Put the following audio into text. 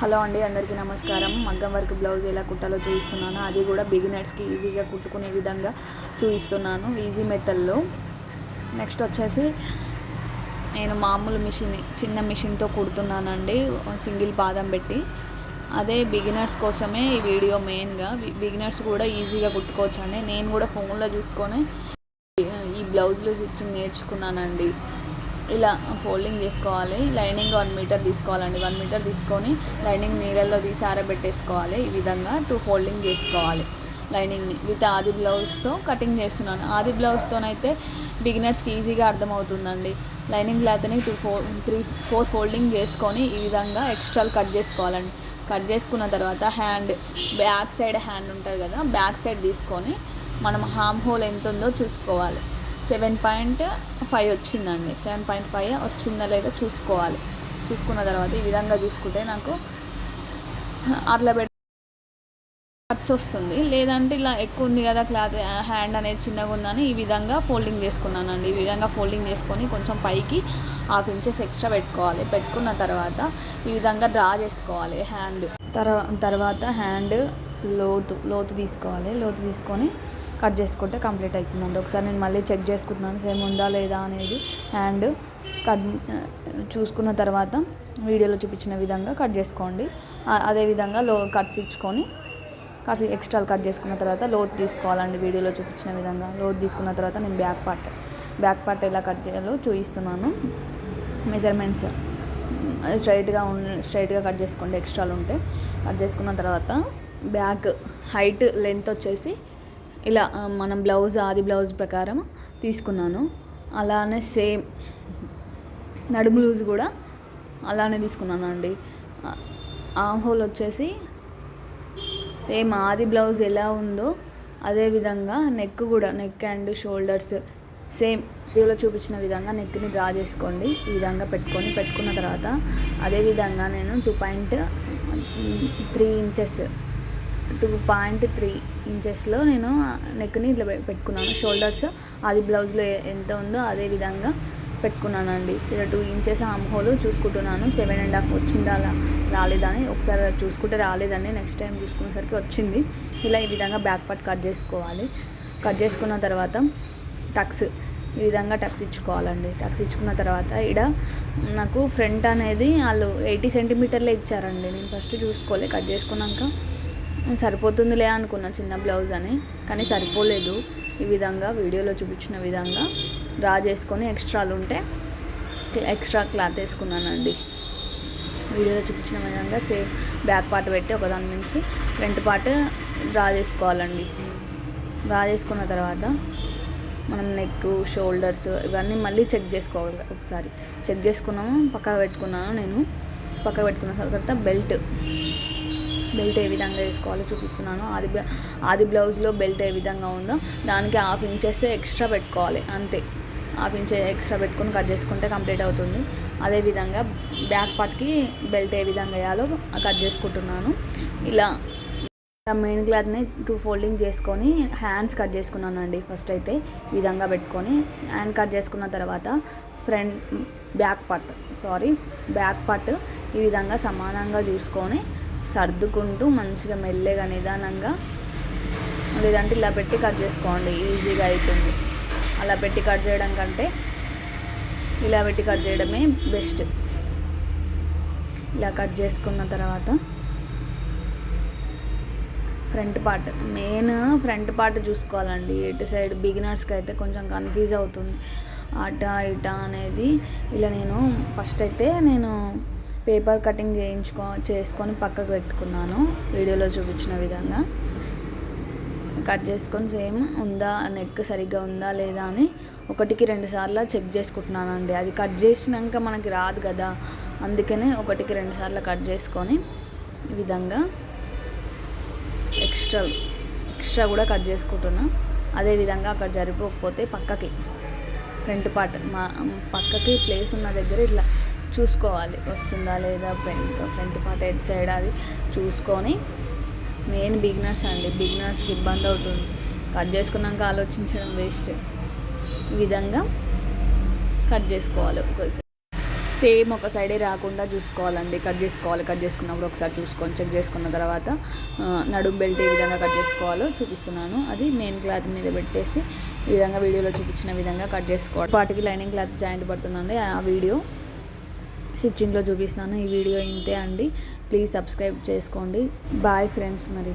Hello అండి అందరికీ నమస్కారం. మగ్గం వర్క్ బ్లౌజ్ ఎలా కుట్టాలో చూపిస్తున్నాను. అది కూడా బిగినర్స్కి ఈజీగా కుట్టుకునే విధంగా చూపిస్తున్నాను ఈజీ మెథడ్లో. నెక్స్ట్ వచ్చేసి నేను మామూలు మిషన్ చిన్న మిషన్తో కుడుతున్నానండి సింగిల్ పాదం పెట్టి. అదే బిగినర్స్ కోసమే ఈ వీడియో మెయిన్గా. బిగినర్స్ కూడా ఈజీగా కుట్టుకోవచ్చండి. నేను కూడా ఫోన్లో చూసుకొని ఈ బ్లౌజ్లు స్టిచ్చింగ్ నేర్చుకున్నానండి. ఇలా ఫోల్డింగ్ చేసుకోవాలి. లైనింగ్ వన్ మీటర్ తీసుకోవాలండి. వన్ మీటర్ తీసుకొని లైనింగ్ నీళ్ళల్లో తీసి ఆరబెట్టేసుకోవాలి. ఈ విధంగా టూ ఫోల్డింగ్ చేసుకోవాలి. లైనింగ్ని విత్ ఆది బ్లౌజ్తో కటింగ్ చేస్తున్నాను. ఆది బ్లౌజ్తోనైతే బిగినర్స్కి ఈజీగా అర్థమవుతుందండి. లైనింగ్ క్లాత్ని two four three four folding చేసుకొని ఈ విధంగా ఎక్స్ట్రాలు కట్ చేసుకోవాలండి. కట్ చేసుకున్న తర్వాత హ్యాండ్ బ్యాక్ సైడ్ హ్యాండ్ ఉంటుంది కదా బ్యాక్ సైడ్ తీసుకొని మనం హామ్ హోల్ ఎంత ఉందో చూసుకోవాలి. సెవెన్ పాయింట్ ఫైవ్ వచ్చిందండి. సెవెన్ పాయింట్ ఫైవ్ వచ్చిందా లేదా చూసుకోవాలి. చూసుకున్న తర్వాత ఈ విధంగా చూసుకుంటే నాకు అట్లా పెట్టి కట్స్ వస్తుంది. లేదంటే ఇలా ఎక్కువ ఉంది కదా క్లాత్ హ్యాండ్ అనేది చిన్నగా ఉందని ఈ విధంగా ఫోల్డింగ్ చేసుకున్నానండి. ఈ విధంగా ఫోల్డింగ్ చేసుకొని కొంచెం పైకి హాఫ్ ఇంచెస్ ఎక్స్ట్రా పెట్టుకోవాలి. పెట్టుకున్న తర్వాత ఈ విధంగా డ్రా చేసుకోవాలి హ్యాండ్. తర్వా తర్వాత హ్యాండ్ లోతు లోతు తీసుకోవాలి. లోతు తీసుకొని కట్ చేసుకుంటే కంప్లీట్ అవుతుందండి. ఒకసారి నేను మళ్ళీ చెక్ చేసుకుంటున్నాను సేమ్ ఉందా లేదా అనేది. హ్యాండ్ కట్ చూసుకున్న తర్వాత వీడియోలో చూపించిన విధంగా కట్ చేసుకోండి. అదేవిధంగా లో కట్స్ ఇచ్చుకొని కట్స్ ఎక్స్ట్రా కట్ చేసుకున్న తర్వాత లోత్ తీసుకోవాలండి వీడియోలో చూపించిన విధంగా. లోత్ తీసుకున్న తర్వాత నేను బ్యాక్ పార్ట్ బ్యాక్ పార్ట్ ఎలా కట్ చేయాలో చూపిస్తున్నాను. మెజర్మెంట్స్ స్ట్రైట్గా స్ట్రైట్గా కట్ చేసుకోండి ఎక్స్ట్రాలు ఉంటే. కట్ చేసుకున్న తర్వాత బ్యాక్ హైట్ లెంత్ వచ్చేసి ఇలా మనం బ్లౌజ్ ఆది బ్లౌజ్ ప్రకారం తీసుకున్నాను. అలానే సేమ్ నడుము లూజ్ కూడా అలానే తీసుకున్నాను అండి ఆ హోల్ వచ్చేసి సేమ్ ఆది బ్లౌజ్ ఎలా ఉందో అదే విధంగా నెక్ కూడా నెక్ అండ్ షోల్డర్స్ సేమ్ వీడియోలో చూపించిన విధంగా నెక్ని డ్రా చేసుకోండి. ఈ విధంగా పెట్టుకొని పెట్టుకున్న తర్వాత అదే విధంగా నేను two point three inches two point three ఇంచెస్లో నేను నెక్ని ఇట్లా పెట్టుకున్నాను. షోల్డర్స్ అది బ్లౌజ్లో ఎంత ఉందో అదే విధంగా పెట్టుకున్నానండి. ఇక్కడ టూ ఇంచెస్ ఆమ్ హోల్ చూసుకుంటున్నాను. సెవెన్ అండ్ హాఫ్ వచ్చిందా అలా రాలేదని ఒకసారి చూసుకుంటే రాలేదండి నెక్స్ట్ టైం చూసుకునేసరికి వచ్చింది. ఇలా ఈ విధంగా బ్యాక్ పార్ట్ కట్ చేసుకోవాలి. కట్ చేసుకున్న తర్వాత టక్స్ ఈ విధంగా టక్స్ ఇచ్చుకోవాలండి. టక్స్ ఇచ్చుకున్న తర్వాత ఇక్కడ నాకు ఫ్రంట్ అనేది వాళ్ళు ఎయిటీ సెంటీమీటర్లే ఇచ్చారండి. నేను ఫస్ట్ చూసుకోలే కట్ చేసుకున్నాక. సరిపోతుందిలే అనుకున్న చిన్న బ్లౌజ్ అని కానీ సరిపోలేదు ఈ విధంగా వీడియోలో చూపించిన విధంగా. డ్రా చేసుకొని ఎక్స్ట్రాలు ఉంటే ఎక్స్ట్రా క్లాత్ వేసుకున్నానండి. వీడియోలో చూపించిన విధంగా సేమ్ బ్యాక్ పార్ట్ పెట్టి ఒకదాని నుంచి ఫ్రంట్ పార్ట్ డ్రా చేసుకోవాలండి. డ్రా చేసుకున్న తర్వాత మనం నెక్ షోల్డర్స్ ఇవన్నీ మళ్ళీ చెక్ చేసుకోవాలి ఒకసారి. చెక్ చేసుకున్నాము పక్కకు పెట్టుకున్నాను నేను. పక్కకు పెట్టుకున్న తర్వాత బెల్ట్ బెల్ట్ ఏ విధంగా వేసుకోవాలో చూపిస్తున్నాను. ఆది ఆది బ్లౌజ్లో బెల్ట్ ఏ విధంగా ఉందో దానికి హాఫ్ ఇంచెస్ ఎక్స్ట్రా పెట్టుకోవాలి అంతే. హాఫ్ ఇంచ్ ఎక్స్ట్రా పెట్టుకొని కట్ చేసుకుంటే కంప్లీట్ అవుతుంది. అదేవిధంగా బ్యాక్ పార్ట్కి బెల్ట్ ఏ విధంగా వేయాలో కట్ చేసుకుంటున్నాను. ఇలా మెయిన్ క్లాత్ని టూ ఫోల్డింగ్ చేసుకొని హ్యాండ్స్ కట్ చేసుకున్నాను అండి ఫస్ట్ అయితే ఈ విధంగా పెట్టుకొని. హ్యాండ్ కట్ చేసుకున్న తర్వాత front back part sorry back part ఈ విధంగా సమానంగా చూసుకొని సర్దుకుంటూ మంచిగా మెల్లగా నిదానంగా లేదంటే ఇలా పెట్టి కట్ చేసుకోండి ఈజీగా అవుతుంది అలా పెట్టి కట్ చేయడం కంటే ఇలా పెట్టి కట్ చేయడమే బెస్ట్. ఇలా కట్ చేసుకున్న తర్వాత front part main front part చూసుకోవాలండి. ఎటు సైడ్ బిగినర్స్కి అయితే కొంచెం కన్ఫ్యూజ్ అవుతుంది. అట ఇట అనేది ఇలా నేను ఫస్ట్ అయితే నేను పేపర్ కటింగ్ చేయించుకో చేసుకొని పక్కకు పెట్టుకున్నాను. వీడియోలో చూపించిన విధంగా. కట్ చేసుకొని సేమ్ ఉందా నెక్ సరిగ్గా ఉందా లేదా అని ఒకటికి రెండు సార్లు చెక్ చేసుకుంటున్నాను అండి అది కట్ చేసినాక మనకి రాదు కదా. అందుకనే ఒకటికి రెండు సార్లు కట్ చేసుకొని ఈ విధంగా ఎక్స్ట్రా ఎక్స్ట్రా కూడా కట్ చేసుకుంటున్నా. అదేవిధంగా అక్కడ జరిపోకపోతే పక్కకి ఫ్రంట్ పార్ట్ మా పక్కకి ప్లేస్ ఉన్న దగ్గర ఇట్లా చూసుకోవాలి. వస్తుందా లేదా front front part head side అది చూసుకొని మెయిన్ బిగినర్స్ అండి. బిగినర్స్కి ఇబ్బంది అవుతుంది. కట్ చేసుకున్నాక ఆలోచించడం వేస్ట్. ఈ విధంగా కట్ చేసుకోవాలి ఒకసారి సేమ్ ఒక సైడే రాకుండా చూసుకోవాలండి. కట్ చేసుకోవాలి. కట్ చేసుకున్నప్పుడు ఒకసారి చూసుకొని చెక్ చేసుకున్న తర్వాత నడుము నడుం బెల్ట్ ఏ విధంగా కట్ చేసుకోవాలో చూపిస్తున్నాను. అది మెయిన్ క్లాత్ మీద పెట్టేసి ఈ విధంగా వీడియోలో చూపించిన విధంగా కట్ చేసుకోవాలి. పాటికి లైనింగ్ క్లాత్ జాయింట్ పడుతుందండి. ఆ వీడియో స్టిచ్చింగ్లో చూపిస్తాను. ఈ వీడియో ఇంతే అండి. ప్లీజ్ సబ్స్క్రైబ్ చేసుకోండి. బాయ్ ఫ్రెండ్స్ మరి.